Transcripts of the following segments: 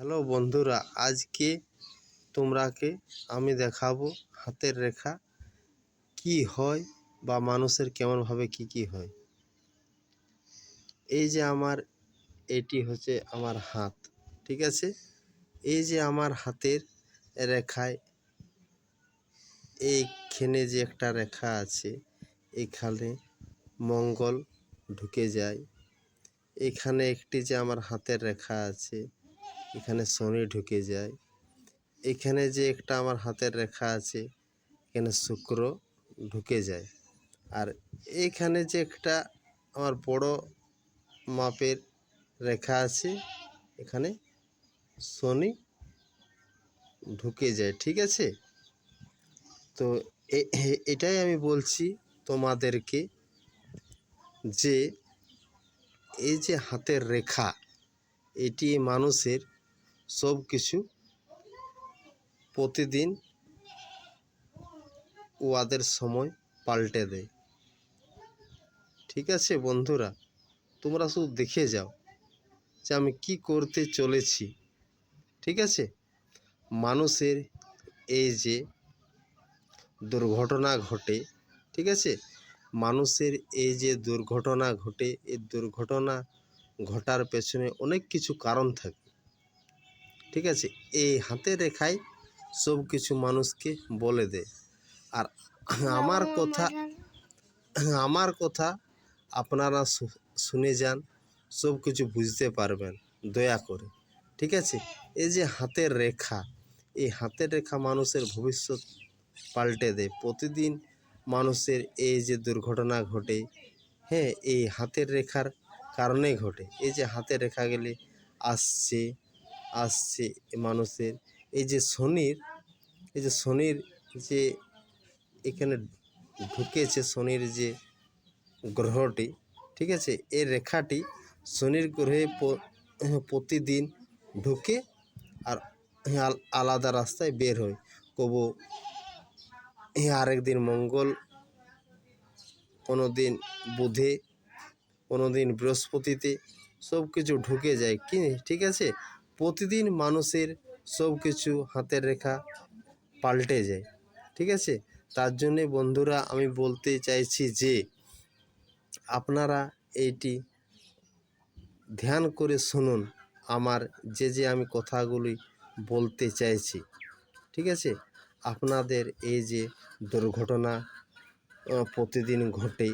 Hello বন্ধুরা, আজকে তোমরাকে আমি দেখাবো হাতের রেখা কি হয় বা মানুষের কেমনভাবে কি কি হয়। এই যে আমার, এটি হচ্ছে আমার হাত, ঠিক আছে? এই যে আমার হাতের রেখায় এইখানে যে একটা রেখা আছে, এখানে মঙ্গল ঢুকে যায়। এখানে একটি যে আমার হাতের রেখা আছে এখানে শনি ঢুকে যায়। এখানে যে একটা আমার হাতের রেখা আছে, এখানে শুক্র ঢুকে যায়। আর এখানে যে একটা আমার বড় মাপের রেখা আছে, এখানে শনি ঢুকে যায়, ঠিক আছে? তো এটাই আমি বলছি তোমাদেরকে যে, এই যে হাতের রেখা, এটি মানুষের সব কিছু প্রতিদিন ওয়াদের সময় পাল্টে দেয়। ঠিক আছে বন্ধুরা, তোমরা শুধু দেখে যাও যে আমি কি করতে চলেছি। ঠিক আছে? মানুষের এই যে দুর্ঘটনা ঘটে, ঠিক আছে? মানুষের এই যে দুর্ঘটনা ঘটে, এই দুর্ঘটনা ঘটার পেছনে অনেক কিছু কারণ থাকে। ঠিক আছে? এই হাতের রেখায় সব কিছু মানুষকে বলে দেয় আর আমার কথা আমার কথা আপনারা শুনে যান সব কিছু বুঝতে পারবেন দয়া করে। ঠিক আছে? এই যে হাতের রেখা এই হাতের রেখা মানুষের ভবিষ্যৎ পাল্টে দেয় প্রতিদিন মানুষের এই যে দুর্ঘটনা ঘটে হ্যাঁ এই হাতের রেখার কারণে ঘটে। এই যে হাতের রেখা গেলে আসছে আসছে মানুষের। এই যে শনির, এই যে শনির যে এখানে ঢুকেছে শনির যে গ্রহটি, ঠিক আছে? এই রেখাটি শনির গ্রহে প্রতিদিন ঢুকে আর আল- আলাদা রাস্তায় বের হয়। কবু আরেক দিন মঙ্গল কোনো দিন বুধে কোনো দিন বৃহস্পতিতে সব কিছু ঢুকে যায়। কি, ঠিক আছে? প্রতিদিন মানুষের সব কিছু হাতের রেখা পাল্টে যায়, ঠিক আছে? তার জন্যে বন্ধুরা, আমি বলতে চাইছি যে, আপনারা এইটি ধ্যান করে শুনুন, আমার যে যে আমি কথাগুলি বলতে চাইছি, ঠিক আছে? আপনাদের এই যে দুর্ঘটনা প্রতিদিন ঘটে,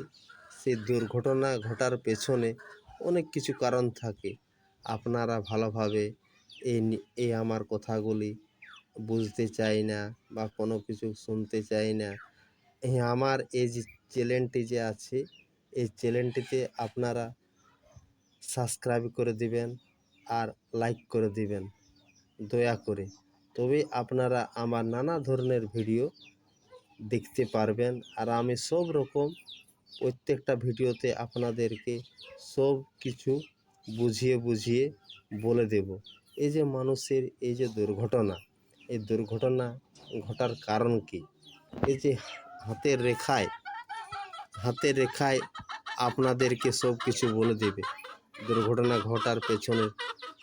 সেই দুর্ঘটনা ঘটার পেছনে অনেক কিছু কারণ থাকে। আপনারা ভালোভাবে এই আমার কথাগুলি বুঝতে চাই না বা কোনো কিছু শুনতে চাই না। আমার এই যে চ্যানেলটি যে আছে এই চ্যানেলটিতে আপনারা সাবস্ক্রাইব করে দিবেন আর লাইক করে দিবেন, দয়া করে। তবে আপনারা আমার নানা ধরনের ভিডিও দেখতে পারবেন আর আমি সব রকম প্রত্যেকটা ভিডিওতে আপনাদেরকে সব কিছু বুঝিয়ে বুঝিয়ে বলে দেব। এই যে মানুষের এই যে দুর্ঘটনা, এই দুর্ঘটনা ঘটার কারণ কি? এই যে হাতের রেখায় হাতের রেখায় আপনাদেরকে সব কিছু বলে দেবে দুর্ঘটনা ঘটার পেছনের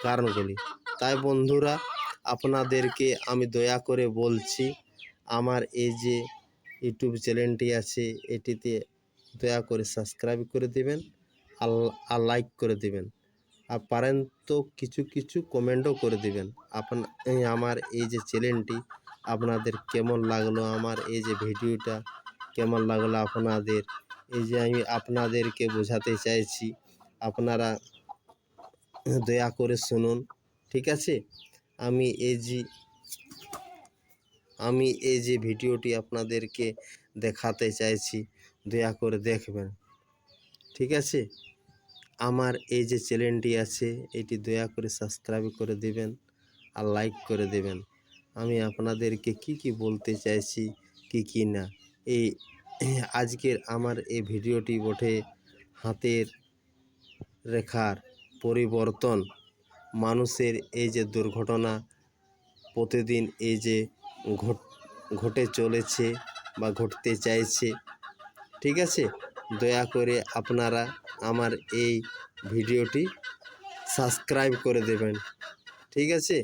কারণগুলি। তাই বন্ধুরা, আপনাদেরকে আমি দয়া করে বলছি, আমার এই যে ইউটিউব চ্যানেলটি আছে, এটিতে দয়া করে সাবস্ক্রাইব করে দেবেন আর লাইক করে দেবেন। আর পারেন তো কিছু কিছু কমেন্টও করে দেবেন। আপনা আমার এই যে চ্যানেলটি আপনাদের কেমন লাগল? আমার এই যে ভিডিওটা কেমন লাগল আপনাদের? এই যে আমি আপনাদেরকে বোঝাতে চাইছি, আপনারা দয়া করে শুনুন, ঠিক আছে? আমি এই যে, আমি এই যে ভিডিওটি আপনাদেরকে দেখাতে চাইছি, দয়া করে দেখবেন, ঠিক আছে? আমার এই যে চ্যানেলটি আছে, এটি দয়া করে সাবস্ক্রাইব করে দেবেন আর লাইক করে দেবেন। আমি আপনাদেরকে কি কি বলতে চাইছি, কি কি না, এই আজকের আমার এই ভিডিওটি বটে হাতের রেখার পরিবর্তন। মানুষের এই যে দুর্ঘটনা, প্রতিদিন এই যে ঘট চলেছে বা ঘটতে চাইছে, ঠিক আছে? দয়া করে আপনারা আমার এই ভিডিওটি সাবস্ক্রাইব করে দেবেন। ঠিক আছে?